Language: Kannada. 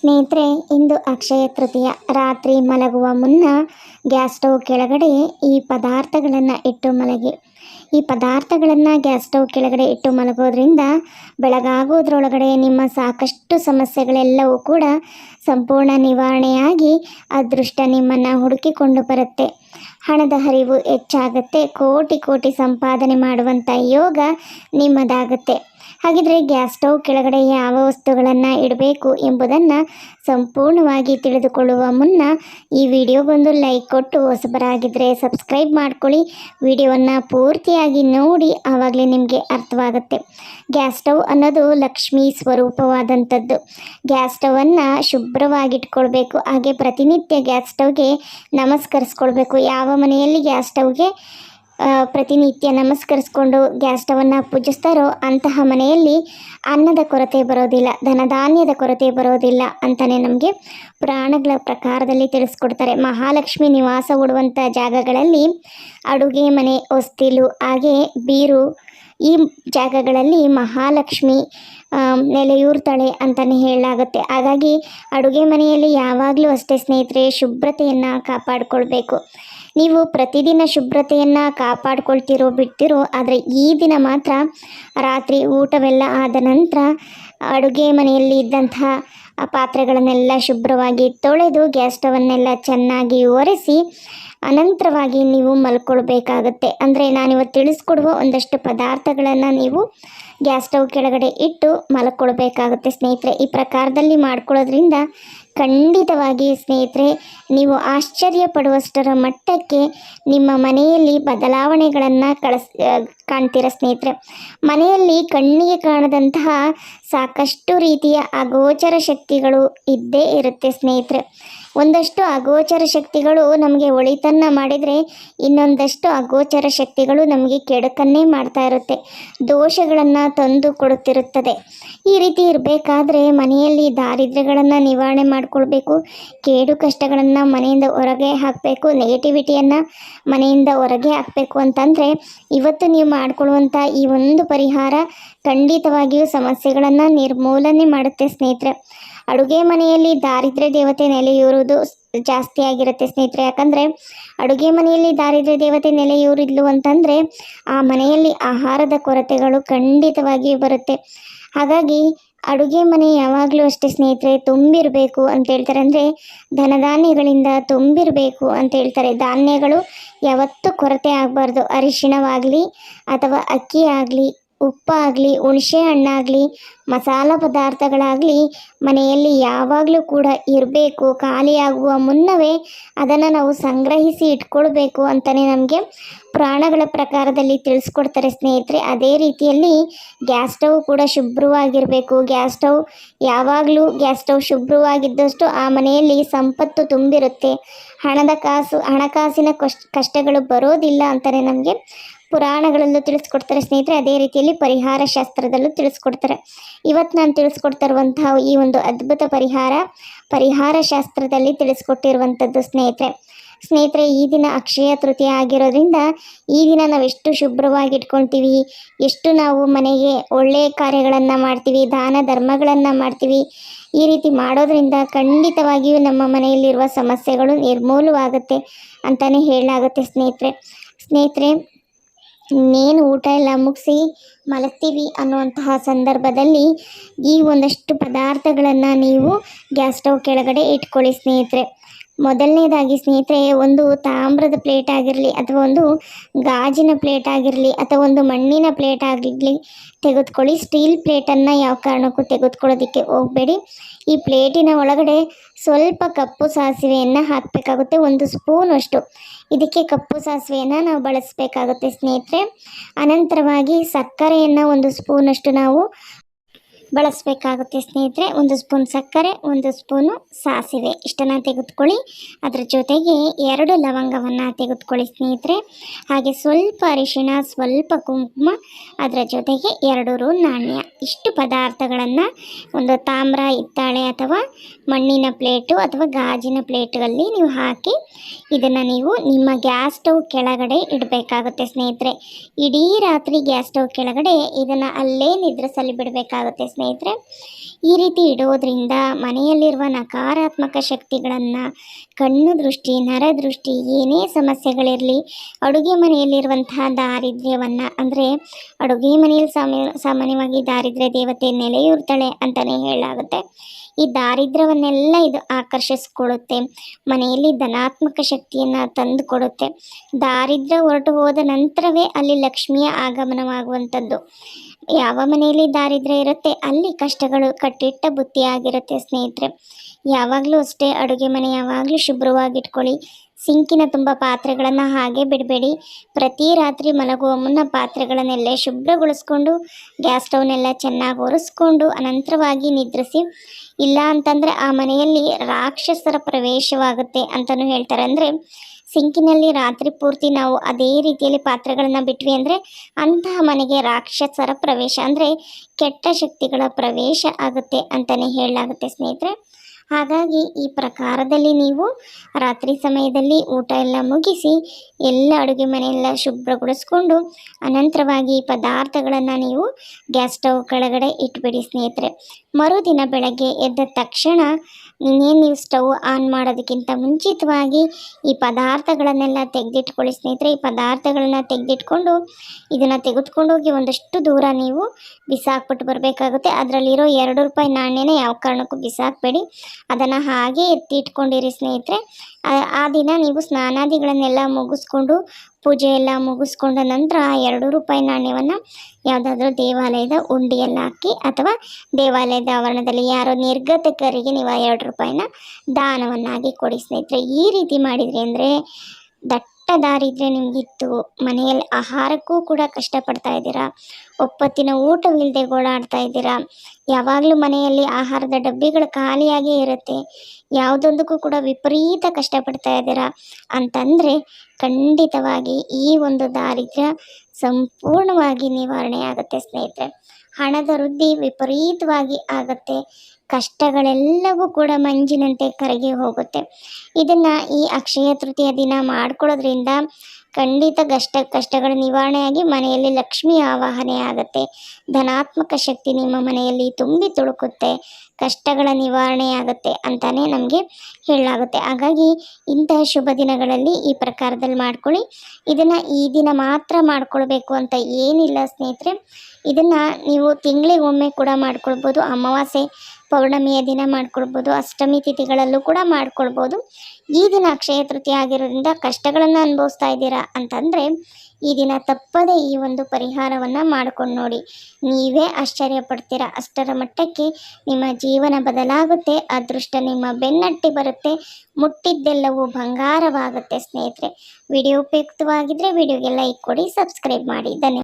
ಸ್ನೇಹಿತರೆ, ಇಂದು ಅಕ್ಷಯ ತೃತೀಯ. ರಾತ್ರಿ ಮಲಗುವ ಮುನ್ನ ಗ್ಯಾಸ್ ಸ್ಟವ್ ಕೆಳಗಡೆ ಈ ಪದಾರ್ಥಗಳನ್ನು ಇಟ್ಟು ಮಲಗಿ. ಈ ಪದಾರ್ಥಗಳನ್ನು ಗ್ಯಾಸ್ ಸ್ಟವ್ ಕೆಳಗಡೆ ಇಟ್ಟು ಮಲಗೋದ್ರಿಂದ ಬೆಳಗಾಗೋದ್ರೊಳಗಡೆ ನಿಮ್ಮ ಸಾಕಷ್ಟು ಸಮಸ್ಯೆಗಳೆಲ್ಲವೂ ಕೂಡ ಸಂಪೂರ್ಣ ನಿವಾರಣೆಯಾಗಿ ಅದೃಷ್ಟ ನಿಮ್ಮನ್ನು ಹುಡುಕಿಕೊಂಡು ಬರುತ್ತೆ. ಹಣದ ಹರಿವು ಹೆಚ್ಚಾಗುತ್ತೆ. ಕೋಟಿ ಕೋಟಿ ಸಂಪಾದನೆ ಮಾಡುವಂಥ ಯೋಗ ನಿಮ್ಮದಾಗುತ್ತೆ. ಹಾಗಿದ್ರೆ ಗ್ಯಾಸ್ ಸ್ಟವ್ ಕೆಳಗಡೆ ಯಾವ ವಸ್ತುಗಳನ್ನು ಇಡಬೇಕು ಎಂಬುದನ್ನು ಸಂಪೂರ್ಣವಾಗಿ ತಿಳಿದುಕೊಳ್ಳುವ ಮುನ್ನ ಈ ವಿಡಿಯೋಗೊಂದು ಲೈಕ್ ಕೊಟ್ಟು ಹೊಸಬರಾಗಿದ್ದರೆ ಸಬ್ಸ್ಕ್ರೈಬ್ ಮಾಡ್ಕೊಳ್ಳಿ. ವಿಡಿಯೋವನ್ನು ಪೂರ್ತಿಯಾಗಿ ನೋಡಿ ಆವಾಗಲೇ ನಿಮಗೆ ಅರ್ಥವಾಗುತ್ತೆ. ಗ್ಯಾಸ್ ಸ್ಟವ್ ಅನ್ನೋದು ಲಕ್ಷ್ಮೀ ಸ್ವರೂಪವಾದಂಥದ್ದು. ಗ್ಯಾಸ್ ಸ್ಟವನ್ನು ಶುಭ್ರವಾಗಿಟ್ಕೊಳ್ಬೇಕು. ಹಾಗೆ ಪ್ರತಿನಿತ್ಯ ಗ್ಯಾಸ್ ಸ್ಟವ್ಗೆ ನಮಸ್ಕರಿಸ್ಕೊಳ್ಬೇಕು. ಯಾವ ಮನೆಯಲ್ಲಿ ಗ್ಯಾಸ್ ಸ್ಟವ್ಗೆ ಪ್ರತಿನಿತ್ಯ ನಮಸ್ಕರಿಸ್ಕೊಂಡು ಗ್ಯಾಸ್ ಸ್ಟವನ್ನು ಪೂಜಿಸ್ತಾರೋ ಅಂತಹ ಮನೆಯಲ್ಲಿ ಅನ್ನದ ಕೊರತೆ ಬರೋದಿಲ್ಲ, ಧನಧಾನ್ಯದ ಕೊರತೆ ಬರೋದಿಲ್ಲ ಅಂತಲೇ ನಮಗೆ ಪ್ರಾಣಗಳ ಪ್ರಕಾರದಲ್ಲಿ ತಿಳಿಸ್ಕೊಡ್ತಾರೆ. ಮಹಾಲಕ್ಷ್ಮಿ ನಿವಾಸ ಹೂಡುವಂಥ ಜಾಗಗಳಲ್ಲಿ ಅಡುಗೆ ಮನೆ, ಹೊಸ್ತಿಲು, ಹಾಗೆ ಬೀರು ಈ ಜಾಗಗಳಲ್ಲಿ ಮಹಾಲಕ್ಷ್ಮಿ ನೆಲೆಯೂರ್ತಾಳೆ ಅಂತಲೇ ಹೇಳಲಾಗುತ್ತೆ. ಹಾಗಾಗಿ ಅಡುಗೆ ಮನೆಯಲ್ಲಿ ಯಾವಾಗಲೂ ಅಷ್ಟೇ ಸ್ನೇಹಿತರೆ, ಶುಭ್ರತೆಯನ್ನು ಕಾಪಾಡಿಕೊಳ್ಬೇಕು. ನೀವು ಪ್ರತಿದಿನ ಶುಭ್ರತೆಯನ್ನು ಕಾಪಾಡ್ಕೊಳ್ತಿರೋ ಬಿಡ್ತಿರೋ, ಆದರೆ ಈ ದಿನ ಮಾತ್ರ ರಾತ್ರಿ ಊಟವೆಲ್ಲ ಆದ ನಂತರ ಅಡುಗೆ ಮನೆಯಲ್ಲಿ ಇದ್ದಂತಹ ಪಾತ್ರೆಗಳನ್ನೆಲ್ಲ ಶುಭ್ರವಾಗಿ ತೊಳೆದು ಗ್ಯಾಸ್ ಸ್ಟವನ್ನೆಲ್ಲ ಚೆನ್ನಾಗಿ ಒರೆಸಿ ಅನಂತರವಾಗಿ ನೀವು ಮಲ್ಕೊಳ್ಬೇಕಾಗತ್ತೆ. ಅಂದರೆ ನಾನಿವತ್ತು ತಿಳಿಸ್ಕೊಡುವ ಒಂದಷ್ಟು ಪದಾರ್ಥಗಳನ್ನು ನೀವು ಗ್ಯಾಸ್ ಸ್ಟವ್ ಕೆಳಗಡೆ ಇಟ್ಟು ಮಲ್ಕೊಳ್ಬೇಕಾಗುತ್ತೆ ಸ್ನೇಹಿತರೆ. ಈ ಪ್ರಕಾರದಲ್ಲಿ ಮಾಡ್ಕೊಳ್ಳೋದ್ರಿಂದ ಖಂಡಿತವಾಗಿ ಸ್ನೇಹಿತರೆ, ನೀವು ಆಶ್ಚರ್ಯ ಪಡುವಷ್ಟರ ಮಟ್ಟಕ್ಕೆ ನಿಮ್ಮ ಮನೆಯಲ್ಲಿ ಬದಲಾವಣೆಗಳನ್ನು ಕಳಿಸ್ ಕಾಣ್ತೀರ ಸ್ನೇಹಿತರೆ? ಮನೆಯಲ್ಲಿ ಕಣ್ಣಿಗೆ ಕಾಣದಂತಹ ಸಾಕಷ್ಟು ರೀತಿಯ ಅಗೋಚರ ಶಕ್ತಿಗಳು ಇದ್ದೇ ಇರುತ್ತೆ ಸ್ನೇಹಿತರೆ. ಒಂದಷ್ಟು ಅಗೋಚರ ಶಕ್ತಿಗಳು ನಮಗೆ ಒಳಿತನ್ನ ಮಾಡಿದರೆ ಇನ್ನೊಂದಷ್ಟು ಅಗೋಚರ ಶಕ್ತಿಗಳು ನಮಗೆ ಕೆಡುಕನ್ನೇ ಮಾಡ್ತಾ ಇರುತ್ತೆ. ದೋಷಗಳನ್ನು ತಂದು ಕೊಡುತ್ತಿರುತ್ತದೆ. ಈ ರೀತಿ ಇರಬೇಕಾದ್ರೆ ಮನೆಯಲ್ಲಿ ದಾರಿದ್ರ್ಯಗಳನ್ನು ನಿವಾರಣೆ ಮಾಡಿಕೊಳ್ಬೇಕು, ಕೇಡು ಕಷ್ಟಗಳನ್ನು ಮನೆಯಿಂದ ಹೊರಗೆ ಹಾಕಬೇಕು ನೆಗೆಟಿವಿಟಿಯನ್ನು ಮನೆಯಿಂದ ಹೊರಗೆ ಹಾಕಬೇಕು ಅಂತಂದರೆ ಇವತ್ತು ನೀವು ಮಾಡಿಕೊಳ್ಳುವಂಥ ಈ ಒಂದು ಪರಿಹಾರ ಖಂಡಿತವಾಗಿಯೂ ಸಮಸ್ಯೆಗಳನ್ನು ನಿರ್ಮೂಲನೆ ಮಾಡುತ್ತೆ ಸ್ನೇಹಿತರೆ. ಅಡುಗೆ ಮನೆಯಲ್ಲಿ ದಾರಿದ್ರ್ಯ ದೇವತೆ ನೆಲೆಯೂರುವುದು ಜಾಸ್ತಿ ಆಗಿರುತ್ತೆ ಸ್ನೇಹಿತರೆ. ಯಾಕಂದರೆ ಅಡುಗೆ ಮನೆಯಲ್ಲಿ ದಾರಿದ್ರ್ಯ ದೇವತೆ ನೆಲೆಯೂರಿದ್ಲು ಅಂತಂದರೆ ಆ ಮನೆಯಲ್ಲಿ ಆಹಾರದ ಕೊರತೆಗಳು ಖಂಡಿತವಾಗಿಯೂ ಬರುತ್ತೆ. ಹಾಗಾಗಿ ಅಡುಗೆ ಮನೆ ಯಾವಾಗಲೂ ಅಷ್ಟೇ ಸ್ನೇಹಿತರೆ, ತುಂಬಿರಬೇಕು ಅಂತ ಹೇಳ್ತಾರೆ. ಅಂದರೆ ಧನಧಾನ್ಯಗಳಿಂದ ತುಂಬಿರಬೇಕು ಅಂತ ಹೇಳ್ತಾರೆ. ಧಾನ್ಯಗಳು ಯಾವತ್ತೂ ಕೊರತೆ ಆಗಬಾರ್ದು. ಅರಿಶಿಣವಾಗಲಿ ಅಥವಾ ಅಕ್ಕಿ ಆಗಲಿ ಉಪ್ಪಾಗಲಿ, ಹುಣಸೆ ಹಣ್ಣಾಗಲಿ, ಮಸಾಲ ಪದಾರ್ಥಗಳಾಗಲಿ ಮನೆಯಲ್ಲಿ ಯಾವಾಗಲೂ ಕೂಡ ಇರಬೇಕು. ಖಾಲಿಯಾಗುವ ಮುನ್ನವೇ ಅದನ್ನು ನಾವು ಸಂಗ್ರಹಿಸಿ ಇಟ್ಕೊಳ್ಬೇಕು ಅಂತಲೇ ನಮಗೆ ಪ್ರಾಣಗಳ ಪ್ರಕಾರದಲ್ಲಿ ತಿಳಿಸ್ಕೊಡ್ತಾರೆ ಸ್ನೇಹಿತರೆ. ಅದೇ ರೀತಿಯಲ್ಲಿ ಗ್ಯಾಸ್ ಸ್ಟವ್ ಕೂಡ ಶುಭ್ರವಾಗಿರಬೇಕು. ಗ್ಯಾಸ್ ಸ್ಟವ್ ಯಾವಾಗಲೂ ಗ್ಯಾಸ್ ಸ್ಟವ್ ಶುಭ್ರವಾಗಿದ್ದಷ್ಟು ಆ ಮನೆಯಲ್ಲಿ ಸಂಪತ್ತು ತುಂಬಿರುತ್ತೆ. ಹಣದ ಕಾಸು, ಹಣಕಾಸಿನ ಕಷ್ಟ ಕಷ್ಟಗಳು ಬರೋದಿಲ್ಲ ಅಂತಲೇ ನಮಗೆ ಪುರಾಣಗಳಲ್ಲೂ ತಿಳಿಸ್ಕೊಡ್ತಾರೆ ಸ್ನೇಹಿತರೆ. ಅದೇ ರೀತಿಯಲ್ಲಿ ಪರಿಹಾರ ಶಾಸ್ತ್ರದಲ್ಲೂ ತಿಳಿಸ್ಕೊಡ್ತಾರೆ. ಇವತ್ತು ನಾನು ತಿಳಿಸ್ಕೊಡ್ತಾ ಈ ಒಂದು ಅದ್ಭುತ ಪರಿಹಾರ ಪರಿಹಾರ ಶಾಸ್ತ್ರದಲ್ಲಿ ತಿಳಿಸ್ಕೊಟ್ಟಿರುವಂಥದ್ದು ಸ್ನೇಹಿತರೆ. ಸ್ನೇಹಿತರೆ, ಈ ದಿನ ಅಕ್ಷಯ ತೃತೀಯ ಆಗಿರೋದ್ರಿಂದ ಈ ದಿನ ನಾವು ಎಷ್ಟು ಶುಭ್ರವಾಗಿ ಇಟ್ಕೊಳ್ತೀವಿ, ಎಷ್ಟು ನಾವು ಮನೆಗೆ ಒಳ್ಳೆಯ ಕಾರ್ಯಗಳನ್ನು ಮಾಡ್ತೀವಿ, ದಾನ ಧರ್ಮಗಳನ್ನು ಮಾಡ್ತೀವಿ, ಈ ರೀತಿ ಮಾಡೋದ್ರಿಂದ ಖಂಡಿತವಾಗಿಯೂ ನಮ್ಮ ಮನೆಯಲ್ಲಿರುವ ಸಮಸ್ಯೆಗಳು ನಿರ್ಮೂಲವಾಗುತ್ತೆ ಅಂತಲೇ ಹೇಳಲಾಗುತ್ತೆ ಸ್ನೇಹಿತರೆ. ಸ್ನೇಹಿತರೆ ಇನ್ನೇನು ಊಟ ಎಲ್ಲ ಮುಗಿಸಿ ಮಲಗ್ತೀವಿ ಅನ್ನುವಂತಹ ಸಂದರ್ಭದಲ್ಲಿ ಈ ಒಂದಷ್ಟು ಪದಾರ್ಥಗಳನ್ನು ನೀವು ಗ್ಯಾಸ್ ಸ್ಟವ್ ಕೆಳಗಡೆ ಇಟ್ಕೊಳ್ಳಿ ಸ್ನೇಹಿತರೆ. ಮೊದಲನೇದಾಗಿ ಸ್ನೇಹಿತರೆ, ಒಂದು ತಾಮ್ರದ ಪ್ಲೇಟ್ ಆಗಿರಲಿ ಅಥವಾ ಒಂದು ಗಾಜಿನ ಪ್ಲೇಟ್ ಆಗಿರಲಿ ಅಥವಾ ಒಂದು ಮಣ್ಣಿನ ಪ್ಲೇಟ್ ಆಗಿರಲಿ, ತೆಗೆದುಕೊಳ್ಳಿ. ಸ್ಟೀಲ್ ಪ್ಲೇಟನ್ನು ಯಾವ ಕಾರಣಕ್ಕೂ ತೆಗೆದುಕೊಳ್ಳೋದಕ್ಕೆ ಹೋಗಬೇಡಿ. ಈ ಪ್ಲೇಟಿನ ಒಳಗಡೆ ಸ್ವಲ್ಪ ಕಪ್ಪು ಸಾಸಿವೆಯನ್ನು ಹಾಕಬೇಕಾಗುತ್ತೆ, ಒಂದು ಸ್ಪೂನ್ ಅಷ್ಟು. ಇದಕ್ಕೆ ಕಪ್ಪು ಸಾಸಿವೆಯನ್ನು ನಾವು ಬಳಸಬೇಕಾಗುತ್ತೆ ಸ್ನೇಹಿತರೆ. ಅನಂತರವಾಗಿ ಸಕ್ಕರೆಯನ್ನು ಒಂದು ಸ್ಪೂನಷ್ಟು ನಾವು ಬಳಸಬೇಕಾಗುತ್ತೆ ಸ್ನೇಹಿತರೆ. ಒಂದು ಸ್ಪೂನ್ ಸಕ್ಕರೆ, ಒಂದು ಸ್ಪೂನು ಸಾಸಿವೆ. ಇಷ್ಟನ್ನು ತೆಗೆದುಕೊಳ್ಳಿ. ಅದರ ಜೊತೆಗೆ ಎರಡು ಲವಂಗವನ್ನು ತೆಗೆದುಕೊಳ್ಳಿ ಸ್ನೇಹಿತರೆ. ಹಾಗೆ ಸ್ವಲ್ಪ ಅರಿಶಿಣ, ಸ್ವಲ್ಪ ಕುಂಕುಮ, ಅದರ ಜೊತೆಗೆ ಎರಡು ರೂ ನಾಣ್ಯ. ಇಷ್ಟು ಪದಾರ್ಥಗಳನ್ನು ಒಂದು ತಾಮ್ರ, ಹಿತ್ತಾಳೆ ಅಥವಾ ಮಣ್ಣಿನ ಪ್ಲೇಟು ಅಥವಾ ಗಾಜಿನ ಪ್ಲೇಟಲ್ಲಿ ನೀವು ಹಾಕಿ ಇದನ್ನು ನೀವು ನಿಮ್ಮ ಗ್ಯಾಸ್ ಸ್ಟವ್ ಕೆಳಗಡೆ ಇಡಬೇಕಾಗುತ್ತೆ ಸ್ನೇಹಿತರೆ. ಇಡೀ ರಾತ್ರಿ ಗ್ಯಾಸ್ ಸ್ಟವ್ ಕೆಳಗಡೆ ಇದನ್ನು ಅಲ್ಲೇ ನಿದ್ರಿಸಲು ಬಿಡಬೇಕಾಗುತ್ತೆ ಸ್ನೇಹಿತರೆ. ಈ ರೀತಿ ಇಡೋದ್ರಿಂದ ಮನೆಯಲ್ಲಿರುವ ನಕಾರಾತ್ಮಕ ಶಕ್ತಿಗಳನ್ನು ಕಣ್ಣು ದೃಷ್ಟಿ ನರದೃಷ್ಟಿ ಏನೇ ಸಮಸ್ಯೆಗಳಿರಲಿ, ಅಡುಗೆ ಮನೆಯಲ್ಲಿರುವಂತಹ ದಾರಿದ್ರ್ಯವನ್ನು, ಅಂದರೆ ಅಡುಗೆ ಮನೆಯಲ್ಲಿ ಸಾಮಾನ್ಯ ಸಾಮಾನ್ಯವಾಗಿ ದಾರಿದ್ರ್ಯ ದೇವತೆ ನೆಲೆಯೂರ್ತಾಳೆ ಅಂತಲೇ ಹೇಳಲಾಗುತ್ತೆ. ಈ ದಾರಿದ್ರ್ಯವನ್ನೆಲ್ಲ ಇದು ಆಕರ್ಷಿಸ್ಕೊಳ್ಳುತ್ತೆ ಮನೆಯಲ್ಲಿ ಧನಾತ್ಮಕ ಶಕ್ತಿಯನ್ನು ತಂದು ಕೊಡುತ್ತೆ ದಾರಿದ್ರ್ಯ ಹೊರಟು ಹೋದ ನಂತರವೇ ಅಲ್ಲಿ ಲಕ್ಷ್ಮಿಯ ಆಗಮನವಾಗುವಂಥದ್ದು. ಯಾವ ಮನೆಯಲ್ಲಿ ದಾರಿದ್ರ್ಯ ಇರುತ್ತೆ, ಅಲ್ಲಿ ಕಷ್ಟಗಳು ಕಟ್ಟಿಟ್ಟ ಬುತ್ತಿಯಾಗಿರುತ್ತೆ ಸ್ನೇಹಿತರೆ. ಯಾವಾಗಲೂ ಅಷ್ಟೇ ಅಡುಗೆ ಮನೆ ಯಾವಾಗಲೂ ಶುಭ್ರವಾಗಿಟ್ಕೊಳ್ಳಿ. ಸಿಂಕಿನ ತುಂಬ ಪಾತ್ರೆಗಳನ್ನು ಹಾಗೆ ಬಿಡಬೇಡಿ. ಪ್ರತಿ ರಾತ್ರಿ ಮಲಗುವ ಮುನ್ನ ಪಾತ್ರೆಗಳನ್ನೆಲ್ಲ ಶುಭ್ರಗೊಳಿಸ್ಕೊಂಡು, ಗ್ಯಾಸ್ ಸ್ಟವ್ನೆಲ್ಲ ಚೆನ್ನಾಗಿ ಒರೆಸ್ಕೊಂಡು, ಅನಂತರವಾಗಿ ನಿದ್ರಿಸಿ. ಇಲ್ಲ ಅಂತಂದರೆ ಆ ಮನೆಯಲ್ಲಿ ರಾಕ್ಷಸರ ಪ್ರವೇಶವಾಗುತ್ತೆ ಅಂತಲೂ ಹೇಳ್ತಾರೆ. ಅಂದರೆ ಸಿಂಕಿನಲ್ಲಿ ರಾತ್ರಿ ಪೂರ್ತಿ ನಾವು ಅದೇ ರೀತಿಯಲ್ಲಿ ಪಾತ್ರೆಗಳನ್ನು ಬಿಟ್ವಿ ಅಂದರೆ ಅಂತಹ ಮನೆಗೆ ರಾಕ್ಷಸರ ಪ್ರವೇಶ ಅಂದರೆ ಕೆಟ್ಟ ಶಕ್ತಿಗಳ ಪ್ರವೇಶ ಆಗುತ್ತೆ ಅಂತಲೇ ಹೇಳಲಾಗುತ್ತೆ ಸ್ನೇಹಿತರೆ. ಹಾಗಾಗಿ ಈ ಪ್ರಕಾರದಲ್ಲಿ ನೀವು ರಾತ್ರಿ ಸಮಯದಲ್ಲಿ ಊಟ ಎಲ್ಲ ಮುಗಿಸಿ ಎಲ್ಲ ಅಡುಗೆ ಮನೆಯೆಲ್ಲ ಶುಭ್ರಗೊಳಿಸ್ಕೊಂಡು ಅನಂತರವಾಗಿ ಈ ಪದಾರ್ಥಗಳನ್ನು ನೀವು ಗ್ಯಾಸ್ ಸ್ಟವ್ ಕೆಳಗಡೆ ಇಟ್ಬಿಡಿ ಸ್ನೇಹಿತರೆ. ಮರುದಿನ ಬೆಳಗ್ಗೆ ಎದ್ದ ತಕ್ಷಣ ಇನ್ನೇನು ನೀವು ಸ್ಟವ್ ಆನ್ ಮಾಡೋದಕ್ಕಿಂತ ಮುಂಚಿತವಾಗಿ ಈ ಪದಾರ್ಥಗಳನ್ನೆಲ್ಲ ತೆಗೆದಿಟ್ಕೊಳ್ಳಿ ಸ್ನೇಹಿತರೆ. ಈ ಪದಾರ್ಥಗಳನ್ನ ತೆಗೆದಿಟ್ಕೊಂಡು ಇದನ್ನು ತೆಗೆದುಕೊಂಡೋಗಿ ಒಂದಷ್ಟು ದೂರ ನೀವು ಬಿಸಾಕ್ಬಿಟ್ಟು ಬರಬೇಕಾಗುತ್ತೆ. ಅದರಲ್ಲಿರೋ ಎರಡು ರೂಪಾಯಿ ನಾಣ್ಯನ ಯಾವ ಕಾರಣಕ್ಕೂ ಬಿಸಾಕಬೇಡಿ. ಅದನ್ನು ಹಾಗೆ ಎತ್ತಿ ಇಟ್ಕೊಂಡಿರಿ ಸ್ನೇಹಿತರೆ. ಆ- ಆ ದಿನ ನೀವು ಸ್ನಾನಾದಿಗಳನ್ನೆಲ್ಲ ಮುಗಿಸ್ಕೊಂಡು ಪೂಜೆ ಎಲ್ಲ ಮುಗಿಸ್ಕೊಂಡ ನಂತರ ಎರಡು ರೂಪಾಯಿ ನಾಣ್ಯವನ್ನು ಯಾವುದಾದ್ರೂ ದೇವಾಲಯದ ಉಂಡಿಯಲ್ಲಿ ಹಾಕಿ ಅಥವಾ ದೇವಾಲಯದ ಆವರಣದಲ್ಲಿ ಯಾರೋ ನಿರ್ಗತಕರಿಗೆ ನೀವು ಎರಡು ರೂಪಾಯಿನ ದಾನವನ್ನಾಗಿ ಕೊಡಿ ಸ್ನೇಹಿತರೆ. ಈ ರೀತಿ ಮಾಡಿದ್ರಿ ಅಂದರೆ ದಟ್ಟ ದಾರಿದ್ರೆ ನಿಮಗಿತ್ತು. ಮನೆಯಲ್ಲಿ ಆಹಾರಕ್ಕೂ ಕೂಡ ಕಷ್ಟಪಡ್ತಾ ಇದ್ದೀರಾ? ಒಪ್ಪತ್ತಿನ ಊಟವಿಲ್ಲದೆ ಗೋಳಾಡ್ತಾ ಇದ್ದೀರಾ? ಯಾವಾಗಲೂ ಮನೆಯಲ್ಲಿ ಆಹಾರದ ಡಬ್ಬಿಗಳು ಖಾಲಿಯಾಗಿ ಇರುತ್ತೆ. ಯಾವುದೊಂದಕ್ಕೂ ಕೂಡ ವಿಪರೀತ ಕಷ್ಟಪಡ್ತಾ ಇದ್ದೀರಾ? ಅಂತಂದರೆ ಖಂಡಿತವಾಗಿ ಈ ಒಂದು ದಾರಿದ್ರ್ಯ ಸಂಪೂರ್ಣವಾಗಿ ನಿವಾರಣೆ ಆಗುತ್ತೆ ಸ್ನೇಹಿತರೆ. ಹಣದ ವೃದ್ಧಿ ವಿಪರೀತವಾಗಿ ಆಗುತ್ತೆ. ಕಷ್ಟಗಳೆಲ್ಲವೂ ಕೂಡ ಮಂಜಿನಂತೆ ಕರಗಿ ಹೋಗುತ್ತೆ. ಇದನ್ನು ಈ ಅಕ್ಷಯ ತೃತೀಯ ದಿನ ಮಾಡ್ಕೊಳ್ಳೋದ್ರಿಂದ ಖಂಡಿತ ಕಷ್ಟ ಕಷ್ಟಗಳ ನಿವಾರಣೆಯಾಗಿ ಮನೆಯಲ್ಲಿ ಲಕ್ಷ್ಮಿ ಆವಾಹನೆ ಆಗುತ್ತೆ. ಧನಾತ್ಮಕ ಶಕ್ತಿ ನಿಮ್ಮ ಮನೆಯಲ್ಲಿ ತುಂಬಿ ತುಳುಕುತ್ತೆ. ಕಷ್ಟಗಳ ನಿವಾರಣೆ ಆಗುತ್ತೆ ಅಂತಾನೆ ನಮಗೆ ಹೇಳಲಾಗುತ್ತೆ. ಹಾಗಾಗಿ ಇಂತಹ ಶುಭ ದಿನಗಳಲ್ಲಿ ಈ ಪ್ರಕಾರದಲ್ಲಿ ಮಾಡ್ಕೊಳ್ಳಿ. ಇದನ್ನು ಈ ದಿನ ಮಾತ್ರ ಮಾಡ್ಕೊಳ್ಬೇಕು ಅಂತ ಏನಿಲ್ಲ ಸ್ನೇಹಿತರೆ. ಇದನ್ನು ನೀವು ತಿಂಗಳಿಗೊಮ್ಮೆ ಕೂಡ ಮಾಡ್ಕೊಳ್ಬೋದು. ಅಮಾವಾಸ್ಯೆ ಪೌರ್ಣಮಿಯ ದಿನ ಮಾಡ್ಕೊಳ್ಬೋದು ಅಷ್ಟಮಿ ತಿಥಿಗಳಲ್ಲೂ ಕೂಡ ಮಾಡ್ಕೊಳ್ಬೋದು ಈ ದಿನ ಅಕ್ಷಯ ತೃತೀಯ ಆಗಿರೋದ್ರಿಂದ ಕಷ್ಟಗಳನ್ನು ಅನುಭವಿಸ್ತಾ ಇದ್ದೀರಾ ಅಂತಂದರೆ ಈ ದಿನ ತಪ್ಪದೇ ಈ ಒಂದು ಪರಿಹಾರವನ್ನು ಮಾಡ್ಕೊಂಡು ನೋಡಿ. ನೀವೇ ಆಶ್ಚರ್ಯ ಪಡ್ತೀರಾ? ಅಷ್ಟರ ಮಟ್ಟಕ್ಕೆ ನಿಮ್ಮ ಜೀವನ ಬದಲಾಗುತ್ತೆ, ಅದೃಷ್ಟ ನಿಮ್ಮ ಬೆನ್ನಟ್ಟಿ ಬರುತ್ತೆ, ಮುಟ್ಟಿದ್ದೆಲ್ಲವೂ ಬಂಗಾರವಾಗುತ್ತೆ ಸ್ನೇಹಿತರೆ. ವಿಡಿಯೋ ಉಪಯುಕ್ತವಾಗಿದ್ದರೆ ವಿಡಿಯೋಗೆ ಲೈಕ್ ಕೊಡಿ, ಸಬ್ಸ್ಕ್ರೈಬ್ ಮಾಡಿ. ಧನ್ಯವಾದ.